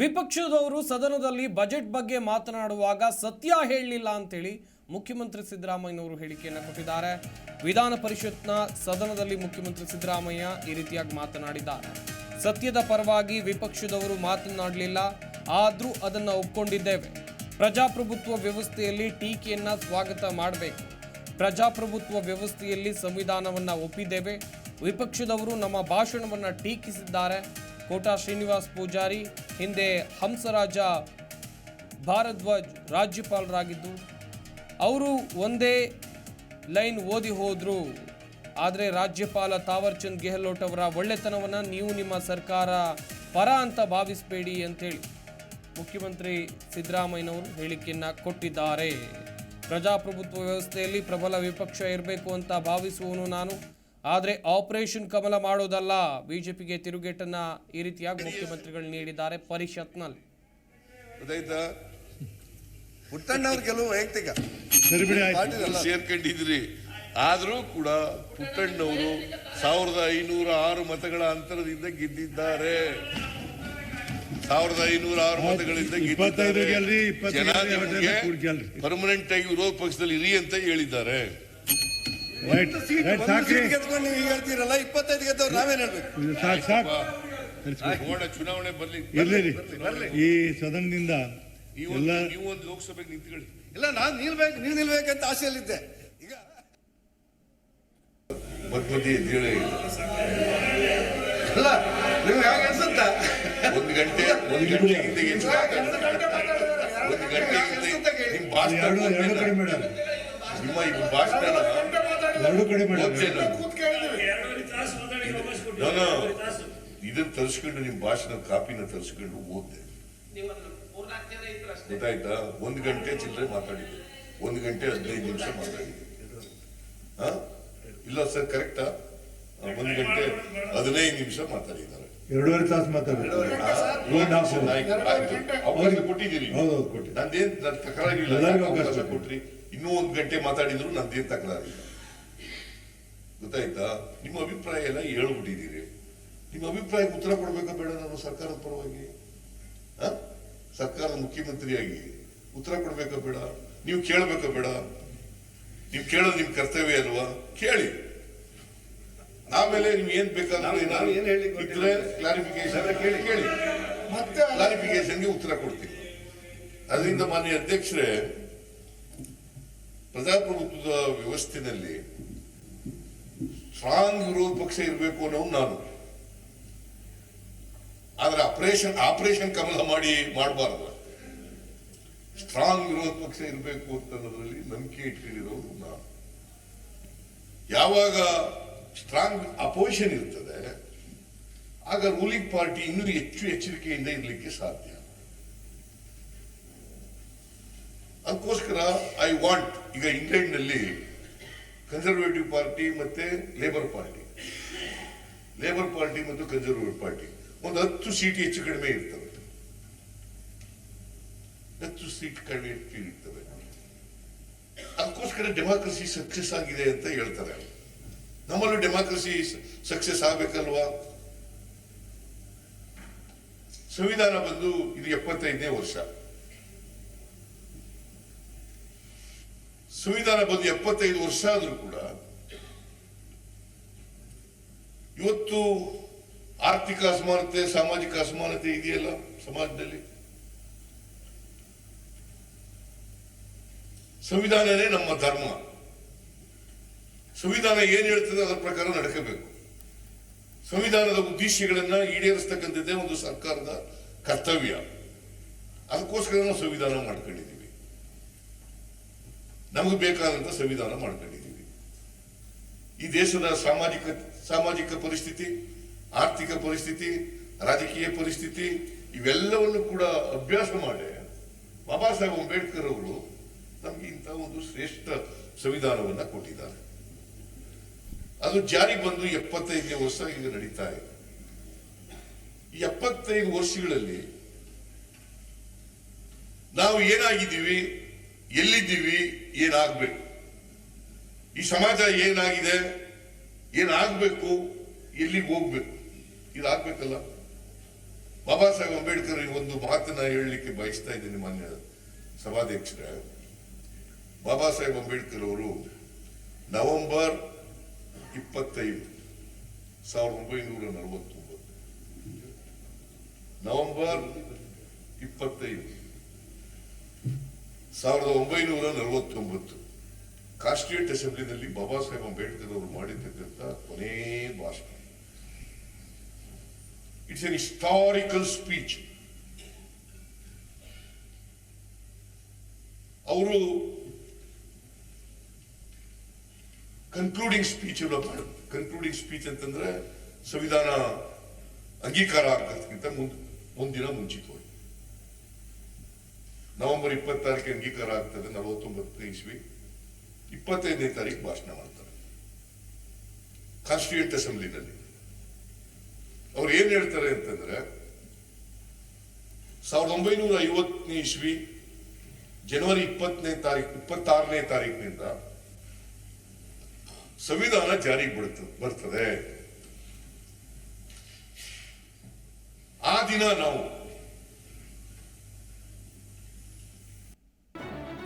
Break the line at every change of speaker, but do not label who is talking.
ವಿಪಕ್ಷದವರು ಸದನದಲ್ಲಿ ಬಜೆಟ್ ಬಗ್ಗೆ ಮಾತನಾಡುವಾಗ ಸತ್ಯ ಹೇಳಲಿಲ್ಲ ಅಂತೇಳಿ ಮುಖ್ಯಮಂತ್ರಿ ಸಿದ್ದರಾಮಯ್ಯನವರು ಹೇಳಿಕೆಯನ್ನು ಕೊಟ್ಟಿದ್ದಾರೆ. ವಿಧಾನ ಪರಿಷತ್ನ ಸದನದಲ್ಲಿ ಮುಖ್ಯಮಂತ್ರಿ ಸಿದ್ದರಾಮಯ್ಯ ಈ ರೀತಿಯಾಗಿ ಮಾತನಾಡಿದ್ದಾರೆ. ಸತ್ಯದ ಪರವಾಗಿ ವಿಪಕ್ಷದವರು ಮಾತನಾಡಲಿಲ್ಲ, ಆದರೂ ಅದನ್ನು ಒಪ್ಕೊಂಡಿದ್ದೇವೆ. ಪ್ರಜಾಪ್ರಭುತ್ವ ವ್ಯವಸ್ಥೆಯಲ್ಲಿ ಟೀಕೆಯನ್ನು ಸ್ವಾಗತ ಮಾಡಬೇಕು. ಪ್ರಜಾಪ್ರಭುತ್ವ ವ್ಯವಸ್ಥೆಯಲ್ಲಿ ಸಂವಿಧಾನವನ್ನು ಒಪ್ಪಿದ್ದೇವೆ. ವಿಪಕ್ಷದವರು ನಮ್ಮ ಭಾಷಣವನ್ನು ಟೀಕಿಸಿದ್ದಾರೆ. ಕೋಟಾ ಶ್ರೀನಿವಾಸ್ ಪೂಜಾರಿ ಹಿಂದೆ ಹಂಸರಾಜ ಭಾರದ್ವಾಜ್ ರಾಜ್ಯಪಾಲರಾಗಿದ್ದು, ಅವರು ಒಂದೇ ಲೈನ್ ಓದಿ ಹೋದರು. ಆದರೆ ರಾಜ್ಯಪಾಲ ತಾವರ್ಚಂದ್ ಗೆಹ್ಲೋಟ್ ಅವರ ಒಳ್ಳೆತನವನ್ನು ನೀವು ನಿಮ್ಮ ಸರ್ಕಾರ ಪರ ಅಂತ ಭಾವಿಸಬೇಡಿ ಅಂತೇಳಿ ಮುಖ್ಯಮಂತ್ರಿ ಸಿದ್ದರಾಮಯ್ಯನವರು ಹೇಳಿಕೆಯನ್ನು ಕೊಟ್ಟಿದ್ದಾರೆ. ಪ್ರಜಾಪ್ರಭುತ್ವ ವ್ಯವಸ್ಥೆಯಲ್ಲಿ ಪ್ರಬಲ ವಿಪಕ್ಷ ಇರಬೇಕು ಅಂತ ಭಾವಿಸುವವನು ನಾನು. ಆದರೆ ಆಪರೇಷನ್ ಕಮಲ ಮಾಡೋದಲ್ಲ. ಬಿಜೆಪಿಗೆ ತಿರುಗೇಟನ್ನ ಈ ರೀತಿಯಾಗಿ ಮುಖ್ಯಮಂತ್ರಿಗಳು ನೀಡಿದ್ದಾರೆ ಪರಿಷತ್ನಲ್ಲಿ.
ಪುಟ್ಟಣ್ಣವ್ರ ಕೆಲವು ವೈಯಕ್ತಿಕ
ಸೇರ್ಕೊಂಡಿದ್ರಿ. ಆದ್ರೂ ಕೂಡ ಪುಟ್ಟಣ್ಣವರು ಸಾವಿರದ ಐನೂರ ಆರು ಮತಗಳ ಅಂತರದಿಂದ ಗೆದ್ದಿದ್ದಾರೆ. ಸಾವಿರದ ಐನೂರ ಆರು ಮತಗಳಿಂದ
ಗೆದ್ದಿದ್ದಾರೆ.
ಪರ್ಮನೆಂಟ್ ಆಗಿ ವಿರೋಧ ಪಕ್ಷದಲ್ಲಿ ಇರಿ ಅಂತ ಹೇಳಿದ್ದಾರೆ.
ಹೇಳ್ತೀರಲ್ಲ ಇಪ್ಪತ್ತೈದು ಗೆದ್ದವ್ರು ನಾವೇನ್ ಹೇಳ್ಬೇಕು.
ಸಾಕು ಸಾಕು.
ಚುನಾವಣೆ ಬರ್ಲಿ
ಇರ್ಲಿ ಈ ಸದನದಿಂದ
ನೀವು
ಎಲ್ಲ
ಒಂದು- ನೀವು ಒಂದು ಲೋಕಸಭೆಗೆ ನಿಂತ್ಕೊಳ್ಳಿ.
ಇಲ್ಲ ನಾನು ನಿಲ್ಬೇಕು ನೀವು ನಿಲ್ಬೇಕಂತ ಆಸೆಯಲ್ಲಿದ್ದೆ. ಈಗ ಬದ್ಮತಿ ನಿಮ್ಗೆ ಹೇಗೆ ಅನ್ಸುತ್ತಾ?
ಒಂದು ಗಂಟೆ ಒಂದು ಗಂಟೆ ಭಾಷಣ
ಮೇಡಮ್.
ನಿಮ್ಮ ಈ ಭಾಷಣ
ಎರಡು ಕಡೆ
ನಾನು ಇದನ್ನ ತರಿಸ್ಕೊಂಡು ನಿಮ್ ಭಾಷಣ ಕಾಪಿನ ತರಿಸ್ಕೊಂಡು ಓದ್ದೆ. ಗೊತ್ತಾಯ್ತಾ? ಒಂದು ಗಂಟೆ ಚಿಲ್ಲರೆ ಮಾತಾಡಿದ್ದೆ. ಒಂದು ಗಂಟೆ ಹದಿನೈದು ನಿಮಿಷ ಮಾತಾಡಿದ್ದೆ. ಹಾ? ಇಲ್ಲ ಸರ್ ಕರೆಕ್ಟಾ? ಒಂದು ಗಂಟೆ ಹದಿನೈದು ನಿಮಿಷ ಮಾತಾಡಿದ್ದಾರೆ.
ಎರಡೂವರೆ ತಾಸು
ಮಾತಾಡಿದ್ರು ಕೊಟ್ಟಿದ್ದೀರಿ. ನಂದೇನ್ ತಕರಾಗಿಲ್ಲ ತಕರಾರಿಲ್ಲ. ಕೊಟ್ರಿ. ಇನ್ನೂ ಒಂದ್ ಗಂಟೆ ಮಾತಾಡಿದ್ರು ನಂದೇನ್ ತಕರಾರಿಲ್ಲ. ಗೊತ್ತಾಯ್ತಾ? ನಿಮ್ಮ ಅಭಿಪ್ರಾಯ ಎಲ್ಲ ಹೇಳ್ಬಿಟ್ಟಿದ್ದೀರಿ. ನಿಮ್ಮ ಅಭಿಪ್ರಾಯಕ್ಕೆ ಉತ್ತರ ಕೊಡಬೇಕಾ ಬೇಡ ನಾನು ಸರ್ಕಾರದ ಪರವಾಗಿ? ಆ? ಸರ್ಕಾರದ ಮುಖ್ಯಮಂತ್ರಿಯಾಗಿ ಉತ್ತರ ಕೊಡ್ಬೇಕಾ ಬೇಡ? ನೀವು ಕೇಳಬೇಕಾ ಬೇಡ? ನೀವು ಕೇಳೋದು ನಿಮ್ ಕರ್ತವ್ಯ ಅಲ್ವಾ? ಕೇಳಿ. ಆಮೇಲೆ ನೀವು ಏನ್ ಬೇಕಾದ್ರೆ ಕ್ಲಾರಿಫಿಕೇಶನ್ ಕೇಳಿ. ಕೇಳಿ.
ಮತ್ತೆ
ಕ್ಲಾರಿಫಿಕೇಶನ್ಗೆ ಉತ್ತರ ಕೊಡ್ತೀನಿ. ಅದರಿಂದ ಮಾನ್ಯ ಅಧ್ಯಕ್ಷರೇ ಪ್ರಜಾಪ್ರಭುತ್ವದ ವ್ಯವಸ್ಥೆನಲ್ಲಿ ಸ್ಟ್ರಾಂಗ್ ವಿರೋಧ ಪಕ್ಷ ಇರಬೇಕು ಅನ್ನೋ ನಾನು. ಆದ್ರೆ ಆಪರೇಷನ್ ಆಪರೇಷನ್ ಕಮಲ ಮಾಡಿ ಮಾಡಬಾರ್ದು. ಸ್ಟ್ರಾಂಗ್ ವಿರೋಧ ಪಕ್ಷ ಇರಬೇಕು ಅಂತ ನಂಬಿಕೆ ಇಟ್ಕೊಂಡಿರೋದು ನಾನು. ಯಾವಾಗ ಸ್ಟ್ರಾಂಗ್ ಅಪೋಸಿಷನ್ ಇರ್ತದೆ, ಆಗ ರೂಲಿಂಗ್ ಪಾರ್ಟಿ ಇನ್ನೂ ಹೆಚ್ಚು ಎಚ್ಚರಿಕೆಯಿಂದ ಇರಲಿಕ್ಕೆ ಸಾಧ್ಯ. ಅದಕ್ಕೋಸ್ಕರ ಐ ವಾಂಟ್ ಈಗ ಇಂಗ್ಲೆಂಡ್ನಲ್ಲಿ ಕನ್ಸರ್ವೇಟಿವ್ ಪಾರ್ಟಿ ಮತ್ತೆ ಲೇಬರ್ ಪಾರ್ಟಿ ಲೇಬರ್ ಪಾರ್ಟಿ ಮತ್ತು ಕನ್ಸರ್ವೇಟಿವ್ ಪಾರ್ಟಿ ಒಂದು ಹತ್ತು ಸೀಟ್ ಹೆಚ್ಚು ಕಡಿಮೆ ಇರ್ತವೆ. ಹತ್ತು ಸೀಟ್ ಕಡಿಮೆ ಇರ್ತವೆ. ಅದಕ್ಕೋಸ್ಕರ ಡೆಮಾಕ್ರಸಿ ಸಕ್ಸಸ್ ಆಗಿದೆ ಅಂತ ಹೇಳ್ತಾರೆ. ನಮ್ಮಲ್ಲೂ ಡೆಮಾಕ್ರಸಿ ಸಕ್ಸಸ್ ಆಗಬೇಕಲ್ವಾ? ಸಂವಿಧಾನ ಬಂದು ಇದು ಎಪ್ಪತ್ತೈದನೇ ವರ್ಷ. ಸಂವಿಧಾನ ಬಂದು ಎಪ್ಪತ್ತೈದು ವರ್ಷ ಆದರೂ ಕೂಡ ಇವತ್ತು ಆರ್ಥಿಕ ಅಸಮಾನತೆ, ಸಾಮಾಜಿಕ ಅಸಮಾನತೆ ಇದೆಯಲ್ಲ ಸಮಾಜದಲ್ಲಿ? ಸಂವಿಧಾನನೇ ನಮ್ಮ ಧರ್ಮ. ಸಂವಿಧಾನ ಏನ್ ಹೇಳ್ತದೆ ಅದರ ಪ್ರಕಾರ ನಡ್ಕೋಬೇಕು. ಸಂವಿಧಾನದ ಉದ್ದೇಶಗಳನ್ನ ಈಡೇರಿಸ್ತಕ್ಕಂಥದ್ದೇ ಒಂದು ಸರ್ಕಾರದ ಕರ್ತವ್ಯ. ಅದಕ್ಕೋಸ್ಕರ ನಾವು ಸಂವಿಧಾನ ಮಾಡ್ಕೊಂಡಿದ್ದೀವಿ. ನಮಗೆ ಬೇಕಾದಂತ ಸಂವಿಧಾನ ಮಾಡ್ಕೊಂಡಿದ್ದೀವಿ. ಈ ದೇಶದ ಸಾಮಾಜಿಕ ಸಾಮಾಜಿಕ ಪರಿಸ್ಥಿತಿ, ಆರ್ಥಿಕ ಪರಿಸ್ಥಿತಿ, ರಾಜಕೀಯ ಪರಿಸ್ಥಿತಿ, ಇವೆಲ್ಲವನ್ನು ಕೂಡ ಅಭ್ಯಾಸ ಮಾಡಿ ಬಾಬಾ ಸಾಹೇಬ್ ಅಂಬೇಡ್ಕರ್ ಅವರು ನಮಗೆ ಇಂಥ ಒಂದು ಶ್ರೇಷ್ಠ ಸಂವಿಧಾನವನ್ನ ಕೊಟ್ಟಿದ್ದಾರೆ. ಅದು ಜಾರಿ ಬಂದು ಎಪ್ಪತ್ತೈದನೇ ವರ್ಷ ಈಗ ನಡೀತಾ ಇದೆ. ಈ ಎಪ್ಪತ್ತೈದು ವರ್ಷಗಳಲ್ಲಿ ನಾವು ಏನಾಗಿದ್ದೀವಿ? ಎಲ್ಲಿದ್ದೀವಿ? ಏನಾಗಬೇಕು? ಈ ಸಮಾಜ ಏನಾಗಿದೆ? ಏನಾಗಬೇಕು? ಎಲ್ಲಿಗೆ ಹೋಗ್ಬೇಕು? ಇದಾಗ್ಬೇಕಲ್ಲ. ಬಾಬಾ ಸಾಹೇಬ್ ಅಂಬೇಡ್ಕರ್ ಒಂದು ಮಾತನ್ನ ಹೇಳಲಿಕ್ಕೆ ಬಯಸ್ತಾ ಇದ್ದೀನಿ ಮಾನ್ಯ ಸಭಾಧ್ಯಕ್ಷರೇ. ಬಾಬಾ ಸಾಹೇಬ್ ಅಂಬೇಡ್ಕರ್ ಅವರು ನವೆಂಬರ್ ಇಪ್ಪತ್ತೈದು, ಸಾವಿರದ ಒಂಬೈನೂರ ನಲವತ್ತೊಂಬತ್ತು. ನವೆಂಬರ್ ಇಪ್ಪತ್ತೈದು. ಸಾವಿರದ ಒಂಬೈನೂರ ನಲವತ್ತೊಂಬತ್ತು. ಕಾನ್ಸ್ಟಿಟ್ಯೂಂಟ್ ಅಸೆಂಬ್ಲಿನಲ್ಲಿ ಬಾಬಾ ಸಾಹೇಬ್ ಅಂಬೇಡ್ಕರ್ ಅವರು ಮಾಡಿರ್ತಕ್ಕಂಥ ಕೊನೇ ಭಾಷಣ. ಇಟ್ಸ್ ಎನ್ ಹಿಸ್ಟಾರಿಕಲ್ ಸ್ಪೀಚ್ ಅವರು ಕನ್ಕ್ಲೂಡಿಂಗ್ ಸ್ಪೀಚ್ ಕನ್ಕ್ಲೂಡಿಂಗ್ ಸ್ಪೀಚ್ ಅಂತಂದ್ರೆ ಸಂವಿಧಾನ ಅಂಗೀಕಾರ ಆಗೋದಕ್ಕಿಂತ ಮುಂದ್, ಮುಂದಿನ ಮುಂಚಿತವಾಗಿ. ನವೆಂಬರ್ ಇಪ್ಪತ್ತಾರಕ್ಕೆ ಅಂಗೀಕಾರ ಆಗ್ತದೆ ನಲವತ್ತೊಂಬತ್ತನೇ ಇಸ್ವಿ. ಇಪ್ಪತ್ತೈದನೇ ತಾರೀಕು ಭಾಷಣ ಮಾಡ್ತಾರೆ. ಕಾನ್ಸ್ಟಿಟ್ಯೂಂಟ್ ಅಸೆಂಬ್ಲಿನಲ್ಲಿ. ಅವ್ರು ಏನ್ ಹೇಳ್ತಾರೆ ಅಂತಂದ್ರೆ, ಸಾವಿರದ ಒಂಬೈನೂರ ಐವತ್ತನೇ ಇಸ್ವಿ, ಜನವರಿ ಇಪ್ಪತ್ತನೇ ತಾರೀಕು ಇಪ್ಪತ್ತಾರನೇ ತಾರೀಕಿನಿಂದ ಸಂವಿಧಾನ ಜಾರಿಗೆ ಬರ್ತದೆ ಬರ್ತದೆ. ಆ ದಿನ ನಾವು